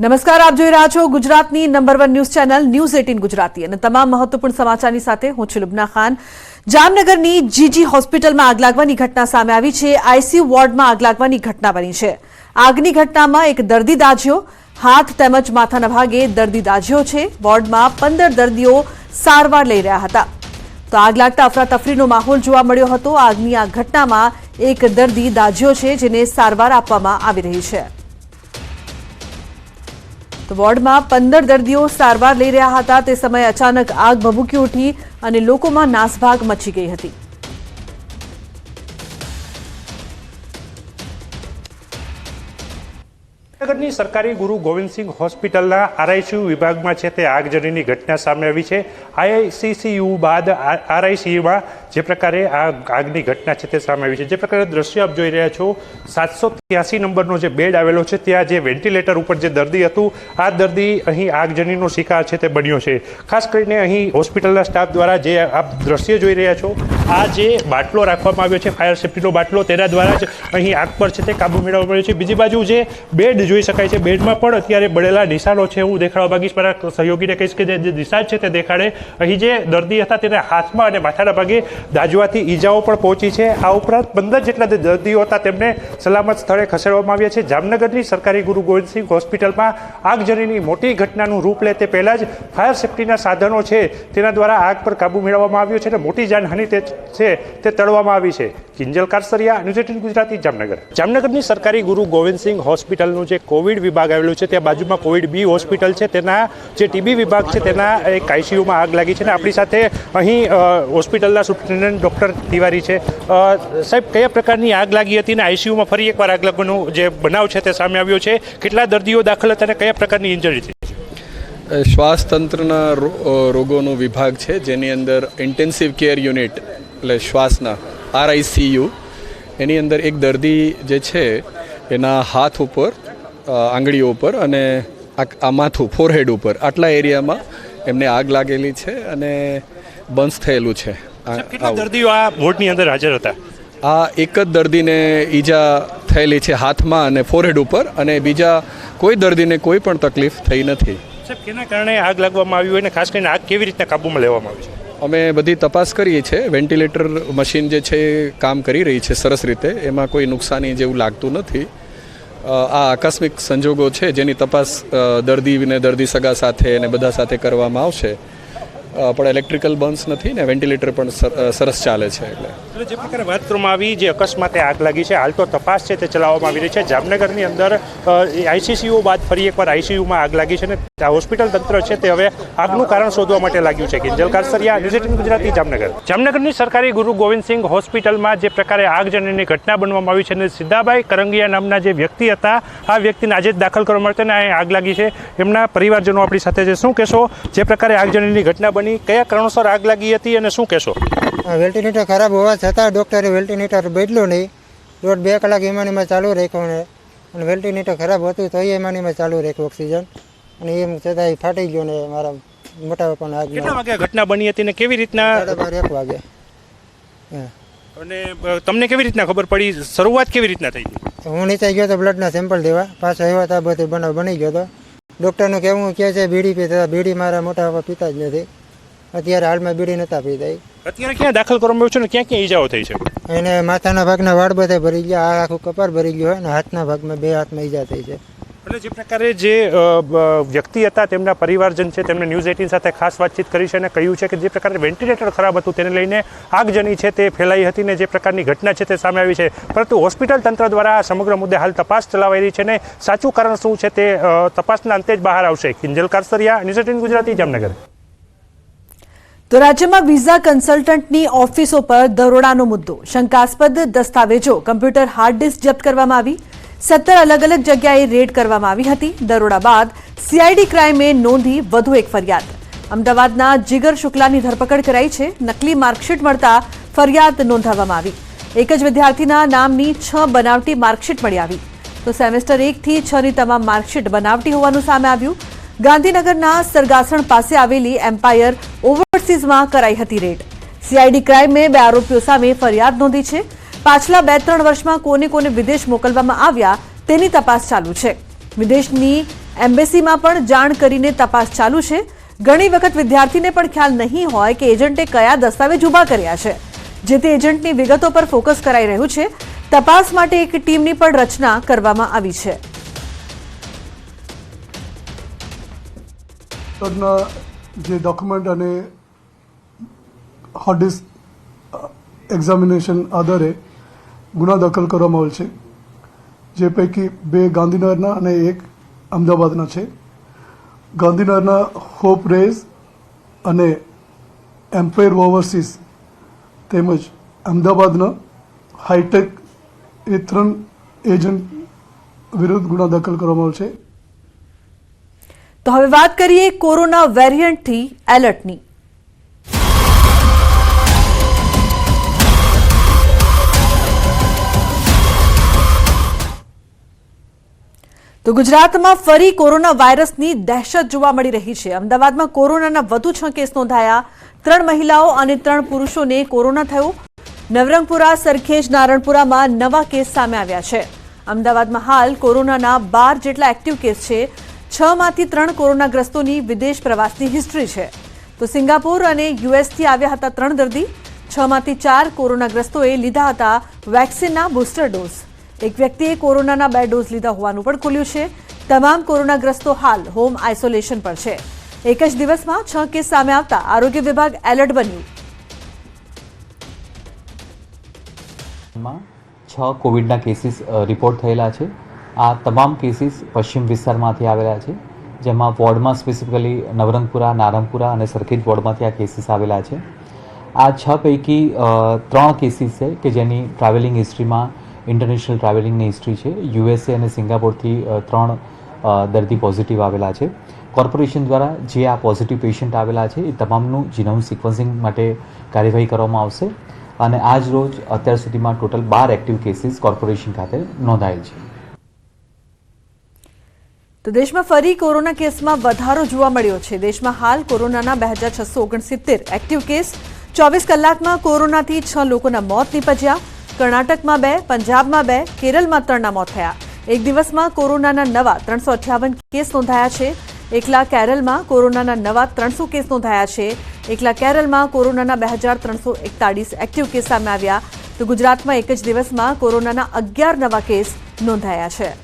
નમસ્કાર, આપ જોઈ રહ્યા છો ગુજરાતની number one news channel news eighteen Gujarati. અને તમામ મહત્વપૂર્ણ સમાચારની સાથે હું છું લુબના ખાન. જામનગરની જીજી હોસ્પિટલમાં આગ લાગવાની ઘટના સામે આવી છે. આઈસીયુ વોર્ડમાં આગ લાગવાની ઘટના બની છે. આગની ઘટનામાં એક દર્દી દાઝ્યો. હાથ તેમજ માથાના ભાગે દર્દી દાઝ્યો છે. વોર્ડમાં પંદર દર્દીઓ સારવાર લઈ રહ્યા હતા. તો આગ લાગતા અફરાતફરીનો માહોલ જોવા મળ્યો હતો. આગની આ ઘટનામાં એક દર્દી દાઝ્યો છે, જેને સારવાર આપવામાં આવી રહી છે. તો વોર્ડમાં પંદર દર્દીઓ સારવાર લઈ રહ્યા હતા. તે સમયે અચાનક આગ ભભૂકી ઉઠી અને લોકોમાં નાસભાગ મચી ગઈ હતી. જામનગરની સરકારી ગુરુ ગોવિંદસિંહ હોસ્પિટલના આરઆઈસીયુ વિભાગમાં છે તે આગજનીની ઘટના સામે આવી છે. આઈસીસીયુ બાદ આરઆઈસીયુમાં જે પ્રકારે આ આગની ઘટના છે તે સામે આવી છે. જે પ્રકારે દ્રશ્ય આપ જોઈ રહ્યા છો, સાતસો ત્યાસી નંબરનો જે બેડ આવેલો છે, ત્યાં જે વેન્ટિલેટર ઉપર જે દર્દી હતું, આ દર્દી અહીં આગજનીનો શિકાર છે તે બન્યો છે. ખાસ કરીને અહીં હોસ્પિટલના સ્ટાફ દ્વારા જે આપ દ્રશ્ય જોઈ રહ્યા છો, આ જે બાટલો રાખવામાં આવ્યો છે, ફાયર સેફ્ટીનો બાટલો, તેના દ્વારા જ અહીં આગ પર છે તે કાબુ મેળવવામાં મળ્યો છે. બીજી બાજુ જે બેડ જોઈ શકાય છે, બેડમાં પણ અત્યારે બળેલા નિશાનો છે હું દેખાડવા માગીશ. મારા સહયોગીને કહીશ કે જે નિશાન છે તે દેખાડે. અહીં જે દર્દી હતા તેના હાથમાં અને માથાના ભાગે દાજવાથી ઈજાઓ પણ પહોંચી છે. આ ઉપરાંત પંદર જેટલા દર્દીઓ હતા, તેમને સલામત સ્થળે ખસેડવામાં આવ્યા છે. જામનગરની સરકારી ગુરુ ગોવિંદસિંહ હોસ્પિટલમાં આગજનીની મોટી ઘટનાનું રૂપ લે તે પહેલાં જ ફાયર સેફ્ટીના સાધનો છે, તેના દ્વારા આગ પર કાબુ મેળવવામાં આવ્યો છે અને મોટી જાનહાનિ તે છે, તે તળવામાં આવી છે. Kinjal Karasariya, news eighteen Gujarati, Jamnagar. જામનગરની સરકારી ગુરુ ગોવિંદસિંહ હોસ્પિટલનું જે કોવિડ વિભાગ આવેલું છે, ત્યાં બાજુમાં કોવિડ બી હોસ્પિટલ છે. તેના જે ટીબી વિભાગ છે, તેના એક આઈસીયુમાં આગ લાગી છે અને આપણી સાથે અહીં હોસ્પિટલના સુપ્રિન્ટેન્ડન્ટ ડૉક્ટર તિવારી છે. સાહેબ, કયા પ્રકારની આગ લાગી હતી અને આઈસીયુમાં ફરી એકવાર આગ લાગવાનો જે બનાવ છે તે સામે આવ્યો છે? કેટલા દર્દીઓ દાખલ હતા અને કયા પ્રકારની ઇન્જરી થઈ? શ્વાસતંત્રના રોગોનો વિભાગ છે, જેની અંદર ઇન્ટેન્સિવ કેર યુનિટ એટલે શ્વાસના આરઆઈસીયુ એની અંદર એક દર્દી જે છે, એના હાથ ઉપર આંગળીઓ ઉપર અને આ માથું ફોરહેડ ઉપર, આટલા એરિયામાં એમને આગ લાગેલી છે અને બંધ થયેલું છે. કેટલા દર્દીઓ આ વોર્ડની અંદર હાજર હતા? આ એક જ દર્દીને ઈજા થયેલી છે હાથમાં અને ફોરહેડ ઉપર અને બીજા કોઈ દર્દીને કોઈ પણ તકલીફ થઈ નથી. સાહેબ કેના કારણે આગ લાગવામાં આવી હોય અને ખાસ કરીને આગ કેવી રીતના કાબૂમાં લેવામાં આવી છે? અમે બધી તપાસ કરીએ છીએ. વેન્ટિલેટર મશીન જે છે એ કામ કરી રહી છે સરસ રીતે. એમાં કોઈ નુકસાની જેવું લાગતું નથી. આ આકસ્મિક સંજોગો છે જેની તપાસ દર્દીને દર્દી સગા સાથે અને બધા સાથે કરવામાં આવશે. પણ ઇલેક્ટ્રિકલ બન્સ નથી ને વેન્ટિલેટર પણ સરસ ચાલે છે એટલે. એટલે જે પ્રકારે વાત કરવામાં આવી, જે અકસ્માતે આગ લાગી છે, હાલ તો તપાસ છે, તે ચલાવવામાં આવી રહી છે. જામનગરની અંદર આઈસીસીયુ બાદ ફરી એકવાર આઈસીયુમાં આગ લાગી છે અને હોસ્પિટલ તંત્ર છે તે હવે આગનું કારણ શોધવા માટે લાગ્યું છે. કિંજલ કારસરિયા, ન્યૂઝ ગુજરાતી, જામનગર. જામનગરની સરકારી ગુરુ ગોવિંદસિંહ હોસ્પિટલમાં જે પ્રકારે આગજનની ઘટના બનવામાં આવી છે અને સિદ્ધાભાઈ કરંગિયા નામના જે વ્યક્તિ હતા, આ વ્યક્તિને આજે જ દાખલ કરવામાં આવ્યા અને આગ લાગી છે. એમના પરિવારજનો આપણી સાથે છે. શું કહેશો? જે પ્રકારે આગજનની ઘટના બની, કયા કારણોસર આગ લાગી હતી અને શું કહેશો? વેન્ટિલેટર ખરાબ હોવા છતાં ડૉક્ટરે વેન્ટિલેટર બદલ્યું નહીં. દોઢ બે કલાક એમાંનીમાં ચાલુ રાખ્યો ને. અને વેન્ટિલેટર ખરાબ હતું તો એમાંનીમાં ચાલુ રાખ્યું ઓક્સિજન અને એમ છતાં એ ફાટી ગયો ને મારા મોટા કેટલા વાગે ઘટના બની હતી ને કેવી રીતના એક વાગે. અને તમને કેવી રીતના ખબર પડી? શરૂઆત કેવી રીતના થઈ? હું નીચે ગયો તો બ્લડના સેમ્પલ દેવા. પાછો આવ્યો તો બધું બનાવ બની ગયો તો. ડૉક્ટરનું કહેવું કહે છે બીડી પીતા બીડી મારા મોટા બાપા પીતા જ નથી. અત્યારે હાલમાં બીડી નહોતા પીતા. અત્યારે ક્યાં દાખલ કરવામાં આવ્યું છે ને ક્યાં ક્યાં ઈજાઓ થઈ છે? એને માથાના ભાગના વાળ બધા ભરી ગયા આ આખું કપાર ભરી ગયો હોય અને હાથના ભાગમાં બે હાથમાં ઈજા થઈ છે. એટલે જે પ્રકારે જે વ્યક્તિ હતા તેમના પરિવારજન છે તેમણે ન્યૂઝ એટીન સાથે ખાસ વાતચીત કરી છે અને કહ્યું છે કે જે પ્રકારે વેન્ટિલેટર ખરાબ હતું તેને લઈને આગજની છે તે ફેલાઈ હતી ને જે પ્રકારની ઘટના છે તે સામે આવી છે. પરંતુ હોસ્પિટલ તંત્ર દ્વારા આ સમગ્ર મુદ્દે હાલ તપાસ ચલાવાઈ રહી છે ને સાચું કારણ શું છે તે તપાસના અંતે જ બહાર આવશે. Kinjal Karasariya news eighteen Gujarati Jamnagar. તો રાજ્યમાં વિઝા કન્સલ્ટન્ટની ઓફિસો પર દરોડાનો મુદ્દો. શંકાસ્પદ દસ્તાવેજો કમ્પ્યુટર હાર્ડ ડિસ્ક જપ્ત કરવામાં આવી. સત્તર અલગ અલગ જગ્યાએ રેડ કરવામાં આવી હતી. દરોડા બાદ સીઆઈડી ક્રાઇમે નોંધી વધુ એક ફરિયાદ. અમદાવાદના જીગર શુક્લાની ધરપકડ કરાઈ છે. નકલી માર્કશીટ મળતા ફરિયાદ નોંધાવવામાં આવી. એક જ વિદ્યાર્થીના નામની છ બનાવટી માર્કશીટ મળી આવી. તો સેમેસ્ટર એકથી છની તમામ માર્કશીટ બનાવટી હોવાનું સામે આવ્યું. ગાંધીનગરના સરગાસણ પાસે આવેલી એમ્પાયર ઓવરસીઝમાં કરાઈ હતી રેડ. સીઆઈડી ક્રાઇમે બે આરોપીઓ સામે ફરિયાદ નોંધી છે. પાછલા બે ત્રણ વર્ષમાં કોને કોને વિદેશ મોકલવામાં આવ્યા તેની તપાસ ચાલુ છે. વિદેશની એમ્બેસીમાં પણ જાણ કરીને તપાસ ચાલુ છે. ઘણી વખત વિદ્યાર્થીને પણ ખ્યાલ નહીં હોય કે એજન્ટે કયા દસ્તાવેજ ઊભા કર્યા છે. જેથી એજન્ટની વિગતો પર ફોકસ કરાઈ રહ્યું છે. તપાસ માટે એક ટીમની પણ રચના કરવામાં આવી છે. તદના જે ડોક્યુમેન્ટ અને હાર્ડ ડિસ્ક એક્ઝામિનેશન આધારે ગુના દાખલ કરવામાં આવેલ છે. જે પૈકી બે ગાંધીનગરના અને એક અમદાવાદના છે. ગાંધીનગરના હોપ રેઝ અને એમ્પાયર ઓવરસીઝ તેમજ અમદાવાદના હાઈટેક એ ત્રણ એજન્ટ વિરુદ્ધ ગુના દાખલ કરવામાં આવેલ છે. તો હવે વાત કરીએ કોરોના વેરિયન્ટથી એલર્ટની. તો ગુજરાતમાં ફરી કોરોના વાયરસની દહેશત જોવા મળી રહી છે. અમદાવાદમાં કોરોનાના વધુ છ કેસ નોંધાયા. ત્રણ મહિલાઓ અને ત્રણ પુરુષોને કોરોના થયો. નવરંગપુરા, સરખેજ, નારણપુરામાં નવા કેસ સામે આવ્યા છે. અમદાવાદમાં હાલ કોરોનાના બાર જેટલા એક્ટિવ કેસ છે. છ માંથી ત્રણ કોરોનાગ્રસ્તોની વિદેશ પ્રવાસની હિસ્ટ્રી છે. તો સિંગાપુર અને યુએસથી આવ્યા હતા ત્રણ દર્દી. છ માંથી ચાર કોરોનાગ્રસ્તોએ લીધા હતા વેક્સિનના બુસ્ટર ડોઝ. એક વ્યક્તિએ કોરોનાના બે ડોઝ લીધા હોવાનું પણ ખુલ્યું છે. તમામ કોરોનાગ્રસ્તો હાલ હોમ આઇસોલેશન પર છે. એક જ દિવસમાં છ કેસ સામે આવતા આરોગ્ય વિભાગ એલર્ટ બન્યું. છ કોવિડના કેસીસ રિપોર્ટ થયેલા છે. આ તમામ કેસીસ પશ્ચિમ વિસ્તારમાંથી આવેલા છે, જેમાં વોર્ડમાં સ્પેસિફિકલી નવરંગપુરા, નારંગપુરા અને સરખેજ વોર્ડમાંથી આ કેસીસ આવેલા છે. આ છ પૈકી ત્રણ કેસીસ છે કે જેની ટ્રાવેલિંગ હિસ્ટ્રીમાં ઇન્ટરનેશનલ ટ્રાવેલિંગની હિસ્ટ્રી છે. યુએસએ અને સિંગાપોરથી ત્રણ દર્દી પોઝિટિવ આવેલા છે. કોર્પોરેશન દ્વારા જે આ પોઝિટિવ પેશન્ટ આવેલા છે, એ તમામનું જીનોમ સિક્વન્સિંગ માટે કાર્યવાહી કરવામાં આવશે. અને આજ રોજ અત્યાર સુધીમાં ટોટલ બાર એક્ટિવ કેસીસ કોર્પોરેશન ખાતે નોંધાયેલ છે. તો દેશમાં ફરી કોરોના કેસમાં વધારો જોવા મળ્યો છે. દેશમાં હાલ કોરોનાના બે હજાર છસો ઓગણસિત્તેર એક્ટિવ કેસ ચોવીસ કલાકમાં કોરોનાથી છ લોકોના મોત નીપજ્યા. કર્ણાટકમાં બે, પંજાબમાં બે, કેરળમાં ત્રણના મોત થયા. એક દિવસમાં કોરોનાના નવા ત્રણસો અઠ્યાવન કેસ નોંધાયા છે. એકલા કેરળમાં કોરોનાના નવા ત્રણસો કેસ નોંધાયા છે. એકલા કેરળમાં કોરોનાના બે હજાર ત્રણસો એકતાળીસ એક્ટિવ કેસ સામે આવ્યા. તો ગુજરાતમાં એક જ દિવસમાં કોરોનાના અગિયાર નવા કેસ નોંધાયા છે.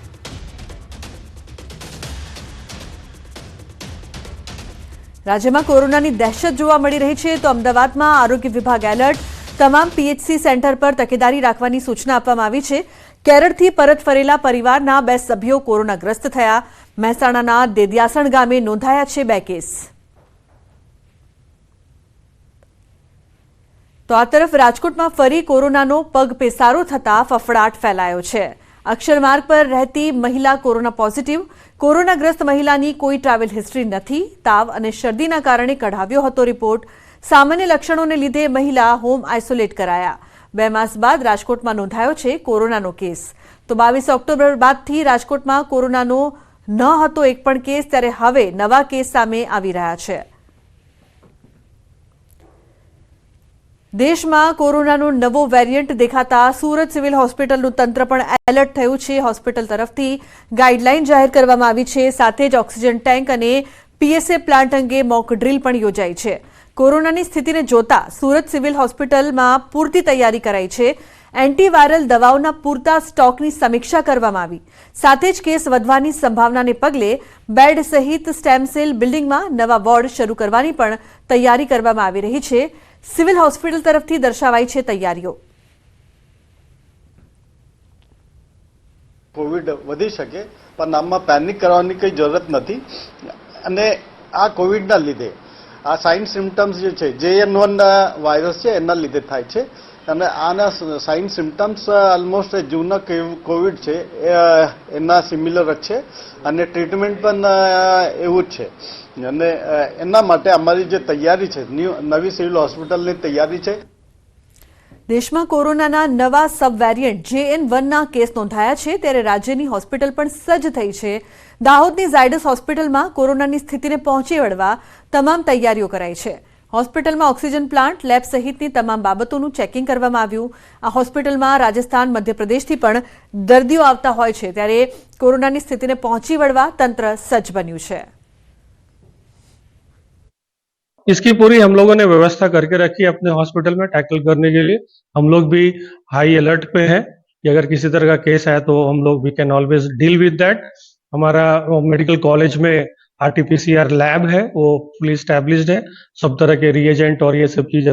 રાજ્યમાં કોરોનાની દહેશત જોવા મળી રહી છે તો અમદાવાદમાં આરોગ્ય વિભાગ એલર્ટ. તમામ પીએચસી સેન્ટર પર તકેદારી રાખવાની સૂચના આપવામાં આવી છે. કેરળથી પરત ફરેલા પરિવારના બે સભ્યો કોરોનાગ્રસ્ત થયા. મહેસાણાના દેદિયાસણ ગામે નોંધાયા છે બે કેસ. તો આ તરફ રાજકોટમાં ફરી કોરોનાનો પગ પેસારો થતા ફફડાટ ફેલાયો છે. અક્ષરમાર્ગ પર રહેતી મહિલા કોરોના પોઝિટિવ. કોરોનાગ્રસ્ત મહિલાની કોઈ ટ્રાવેલ હિસ્ટ્રી નથી. તાવ અને શરદીના કારણે કઢાવ્યો હતો રિપોર્ટ. સામાન્ય લક્ષણોને લીધે મહિલા હોમ આઇસોલેટ કરાયા. બે માસ બાદ રાજકોટમાં નોંધાયો છે કોરોનાનો કેસ. તો બાવીસ ઓક્ટોબર બાદથી રાજકોટમાં કોરોનાનો ન હતો એક પણ કેસ, ત્યારે હવે નવા કેસ સામે આવી રહ્યા છે. દેશમાં કોરોનાનો નવો વેરિયન્ટ દેખાતા સુરત સિવિલ હોસ્પિટલનું તંત્ર પણ એલર્ટ થયું છે. હોસ્પિટલ તરફથી ગાઈડલાઈન જાહેર કરવામાં આવી છે. સાથે જ ઓક્સિજન ટેન્ક અને પીએસએ પ્લાન્ટ અંગે મોક ડ્રીલ પણ યોજાઈ છે. કોરોનાની સ્થિતિને જોતા સુરત સિવિલ હોસ્પિટલમાં પૂરતી તૈયારી કરાઈ છે. એન્ટીવાયરલ દવાઓના પૂરતા સ્ટોકની સમીક્ષા કરવામાં આવી. સાથે જ કેસ વધવાની સંભાવનાને પગલે બેડ સહિત સ્ટેમ સેલ બિલ્ડિંગમાં નવા વોર્ડ શરૂ કરવાની પણ તૈયારી કરવામાં આવી રહી છે. સિવિલ હોસ્પિટલ તરફથી દર્શાવાઈ છે તૈયારીઓ. કોવિડ વધી શકે, પણ આમાં પેનિક કરવાની કંઈ જરૂરત નથી. અને આ કોવિડના લીધે, આ સાઇન સિમ્ટમ્સ જે છે, જે એન વન વાયરસ છે, એના લીધે થાય છે. અને આના સાઇન સિમ્ટમ્સ ઓલમોસ્ટ જૂના કોવિડ છે એના સિમિલર જ છે. અને ટ્રીટમેન્ટ પણ એવું જ છે. અને એના માટે અમારી જે તૈયારી છે નવી સિવિલ હોસ્પિટલની તૈયારી છે. દેશમાં કોરોનાના નવા sub variant J N case નોંધાયા છે, ત્યારે રાજ્યની હોસ્પિટલ પણ સજ્જ થઈ છે. દાહોદની ઝાયડસ હોસ્પિટલમાં કોરોનાની સ્થિતિને પહોંચી વળવા તમામ તૈયારીઓ કરાઈ છે. હોસ્પિટલમાં ઓક્સિજન પ્લાન્ટ લેબ સહિતની તમામ બાબતોનું ચેકિંગ કરવામાં આવ્યું આ હોસ્પિટલમાં રાજસ્થાન મધ્યપ્રદેશથી પણ દર્દીઓ આવતા હોય છે ત્યારે કોરોનાની સ્થિતિને પહોંચી વળવા તંત્ર સજ્જ બન્યું છે इसकी पूरी हम लोगों ने व्यवस्था करके रखी है अपने हॉस्पिटल में टैकल करने के लिए हम लोग भी हाई अलर्ट पे हैं कि अगर किसी तरह का केस आया तो हम लोग we can always deal with that हमारा मेडिकल कॉलेज में आरटीपीसीआर लैब है वो फुली स्टैब्लिश्ड है सब तरह के रिएजेंट और ये सब चीज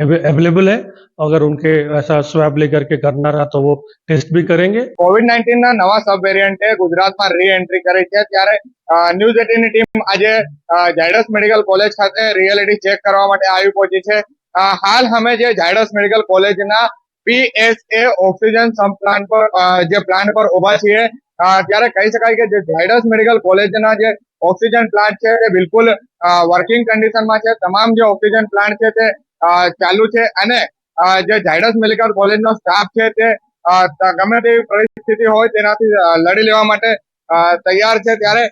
अवेलेबल है अगर उनके ऐसा स्वेब लेकर के करना रहा तो वो टेस्ट भी करेंगे કોવિડ નાઇન્ટીન ના નવા સબ વેરિયન્ટે ગુજરાતમાં રી એન્ટ્રી કરી છે ત્યારે અ, ન્યૂઝ એટીનની ટીમ આજે અ, ઝાયડસ મેડિકલ કોલેજ ખાતે રિયાલિટી ચેક કરવા માટે આવી પહોંચી છે અ, હાલ અમે જે ઝાયડસ મેડિકલ કોલેજના પીએસએ ઓક્સિજન સબ પ્લાન્ટ પર અ, જે પ્લાન્ટ પર ઉભા છીએ અ, ત્યારે કહી શકાય કે જે ઝાયડસ મેડિકલ કોલેજના જે oxygen plant છે તે બિલકુલ વર્કિંગ કન્ડિશનમાં છે. તમામ જે ઓક્સિજન પ્લાન્ટ છે તે ચાલુ છે અને જે ઝાયડસ મેડિકલ કોલેજનો સ્ટાફ છે તે ગમે તેવી પરિસ્થિતિ હોય તેનાથી લડી લેવા માટે તૈયાર છે. ત્યારે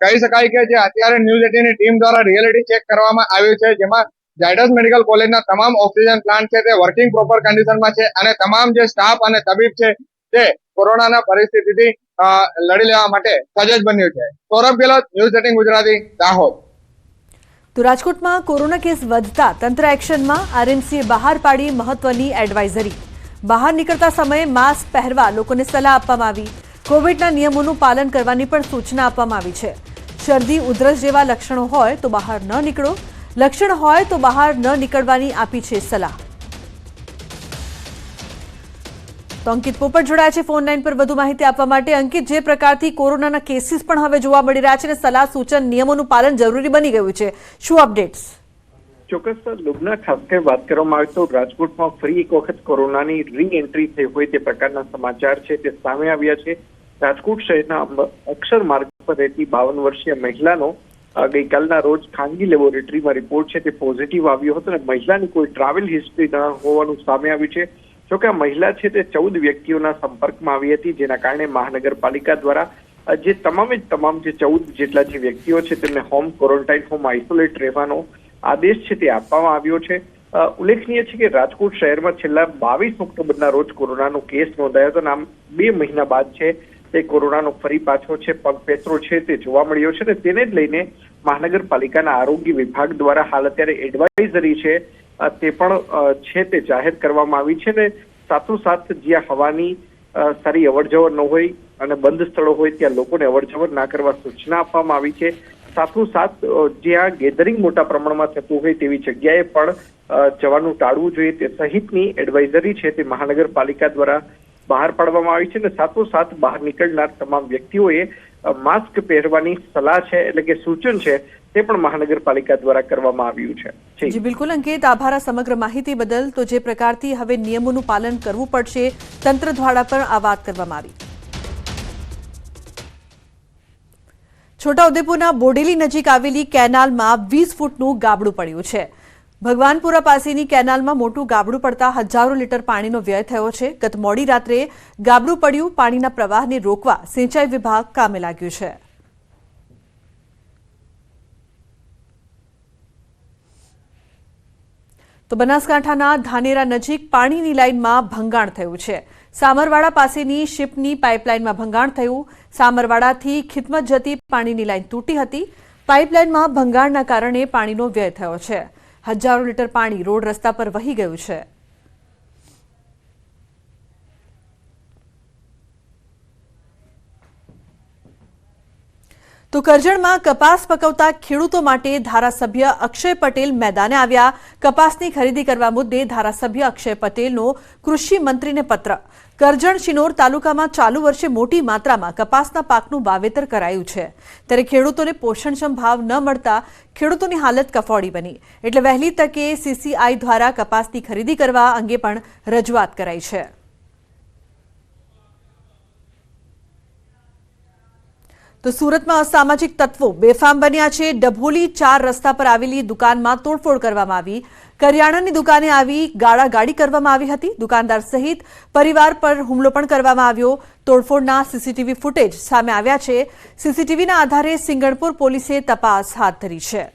કહી શકાય કે જે અત્યારે ન્યૂઝ એટીની ટીમ દ્વારા રિયાલિટી ચેક કરવામાં આવ્યું છે, જેમાં ઝાયડસ મેડિકલ કોલેજના તમામ ઓક્સિજન પ્લાન્ટ છે તે વર્કિંગ પ્રોપર કન્ડિશનમાં છે અને તમામ જે સ્ટાફ અને તબીબ છે તે કોરોનાના પરિસ્થિતિથી લડી લેવા માટે સજજ બન્યું છે. Saurabh Gehlot, news eighteen Gujarati, Dahod. તો રાજકોટમાં કોરોના કેસ વધતા તંત્ર એક્શનમાં આરએમસીએ બહાર પાડી મહત્વની એડવાઇઝરી. બહાર નીકળતા સમયે માસ્ક પહેરવા લોકોને સલાહ આપવામાં આવી. કોવિડના નિયમોનું પાલન કરવાની પણ સૂચના આપવામાં આવી છે. શરદી, ઉધરસ જેવા લક્ષણો હોય તો બહાર ન નીકળો. લક્ષણ હોય તો બહાર ન નીકળવાની આપી છે સલાહ. તો અંકિત પોપટ જોડાયા છે ફોન લાઈન પર વધુ માહિતી આપવા માટે. અંકિત, જે પ્રકારથી કોરોનાના કેસીસ પણ હવે જોવા મળી રહ્યા છે અને સલાહ, સૂચન, નિયમોનું પાલન જરૂરી બની ગયું છે. શું અપડેટ્સ? ચોક્કસ લુબના ખાસ કરી વાત કરવામાં આવે તો રાજકોટમાં ફરી એક વખત કોરોનાની રી એન્ટ્રી થઈ હોય તે પ્રકારના સમાચાર છે તે સામે આવ્યા છે. રાજકોટ શહેરના અક્ષર માર્ગ પર રહેતી બાવન વર્ષીય મહિલાનો ગઈકાલના રોજ ખાનગી લેબોરેટરીમાં રિપોર્ટ છે તે પોઝિટિવ આવ્યો હતો અને મહિલાની કોઈ ટ્રાવેલ હિસ્ટ્રી ન હોવાનું સામે આવ્યું છે. જોકે આ મહિલા છે તે ચૌદ વ્યક્તિઓના સંપર્કમાં આવી હતી, જેના કારણે મહાનગરપાલિકા દ્વારા જે તમામે જ તમામ જે ચૌદ જેટલા જે વ્યક્તિઓ છે તેમને હોમ ક્વોરન્ટાઇન, હોમ આઇસોલેટ રહેવાનો આદેશ છે તે આપવામાં આવ્યો છે. ઉલ્લેખનીય છે કે રાજકોટ શહેરમાં છેલ્લા બાવીસ ઓક્ટોબરના રોજ કોરોનાનો કેસ નોંધાયો હતો નામ બે મહિના બાદ છે તે કોરોનાનો ફરી પાછો છે પગપેસરો છે તે જોવા મળ્યો છે ને તેને જ લઈને મહાનગરપાલિકાના આરોગ્ય વિભાગ દ્વારા હાલ અત્યારે એડવાઇઝરી છે તે પણ છે તે જાહેર કરવામાં આવી છે ને સાથોસાથ જ્યાં હવાની સારી અવરજવર ન હોય અને બંધ સ્થળો હોય ત્યાં લોકોને અવરજવર ના કરવા સૂચના આપવામાં આવી છે. સાથોસાથ જ્યાં ગેધરિંગ મોટા પ્રમાણમાં થતું હોય તેવી જગ્યાએ પણ જવાનું ટાળવું જોઈએ તે સહિતની એડવાઇઝરી છે તે મહાનગરપાલિકા દ્વારા બહાર પાડવામાં આવી છે અને સાથોસાથ બહાર નીકળનાર તમામ વ્યક્તિઓએ માસ્ક પહેરવાની સલાહ છે એટલે કે સૂચન છે તે પણ મહાનગરપાલિકા દ્વારા કરવામાં આવ્યું છે. જી. બિલકુલ. અંકિત, આભાર સમગ્ર માહિતી બદલ. તો જે પ્રકારથી હવે નિયમોનું પાલન કરવું પડશે, તંત્ર દ્વારા પણ આ વાત કરવામાં આવી. છોટાઉદેપુરના બોડેલી નજીક આવેલી કેનાલમાં વીસ ફૂટનું ગાબડું પડ્યું છે. ભગવાનપુરા પાસેની કેનાલમાં મોટું ગાબડું પડતા હજારો લીટર પાણીનો વ્યય થયો છે. ગત મોડી રાત્રે ગાબડું પડ્યું, પાણીના પ્રવાહને રોકવા સિંચાઈ વિભાગ કામે લાગ્યું છે. તો બનાસકાંઠાના ધાનેરા નજીક પાણીની લાઇનમાં ભંગાણ થયું છે. સામરવાડા પાસેની શિપની પાઇપલાઇનમાં ભંગાણ થયું. સામરવાડાથી ખિદમત જતી પાણીની લાઇન તૂટી હતી. પાઇપલાઇનમાં ભંગાણના કારણે પાણીનો વ્યય થયો છે. હજારો લીટર પાણી રોડ રસ્તા પર વહી ગયું છે. તો કરજણમાં કપાસ પકવતા ખેડૂતો માટે ધારાસભ્ય અક્ષય પટેલ મેદાને આવ્યા. કપાસની ખરીદી કરવા મુદ્દે ધારાસભ્ય અક્ષય પટેલનો કૃષિ મંત્રીને પત્ર. કરજણ શિનોર તાલુકામાં ચાલુ વર્ષે મોટી માત્રામાં કપાસના પાકનું વાવેતર કરાયું છે. ત્યારે ખેડૂતોને પોષણક્ષમ ભાવ ન મળતા ખેડૂતોની હાલત કફોડી બની. એટલે વહેલી તકે સીસીઆઈ દ્વારા કપાસની ખરીદી કરવા અંગે પણ રજૂઆત કરાઈ છે. તો સુરતમાં અસામાજિક તત્વો બેફામ બન્યા છે. ડભોલી ચાર રસ્તા પર આવેલી દુકાનમાં તોડફોડ કરવામાં આવી. કરિયાણાની દુકાને આવી ગાળાગાડી કરવામાં આવી હતી. દુકાનદાર સહિત પરિવાર પર હુમલો પણ કરવામાં આવ્યો. તોડફોડના સીસીટીવી ફૂટેજ સામે આવ્યા છે. સીસીટીવીના આધારે સિંગણપુર પોલીસે તપાસ હાથ ધરી છે.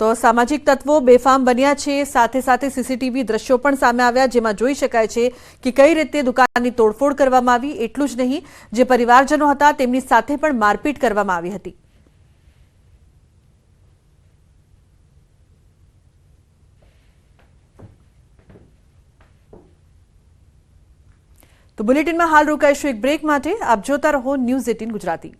તો સામાજિક તત્વો બેફામ બન્યા છે. સાથે સાથે સીસીટીવી દ્રશ્યો પણ સામે આવ્યા, જેમાં જોઈ શકાય છે કે કઈ રીતે દુકાનની તોડફોડ કરવામાં આવી, એટલું જ નહીં. જે પરિવારજનો હતા, તેમની સાથે પણ મારપીટ કરવામાં આવી હતી. તો બુલેટિનમાં હાલ રોકાઈશું એક બ્રેક માટે. આપ જોતા રહો ન્યૂઝ એટીન ગુજરાતી.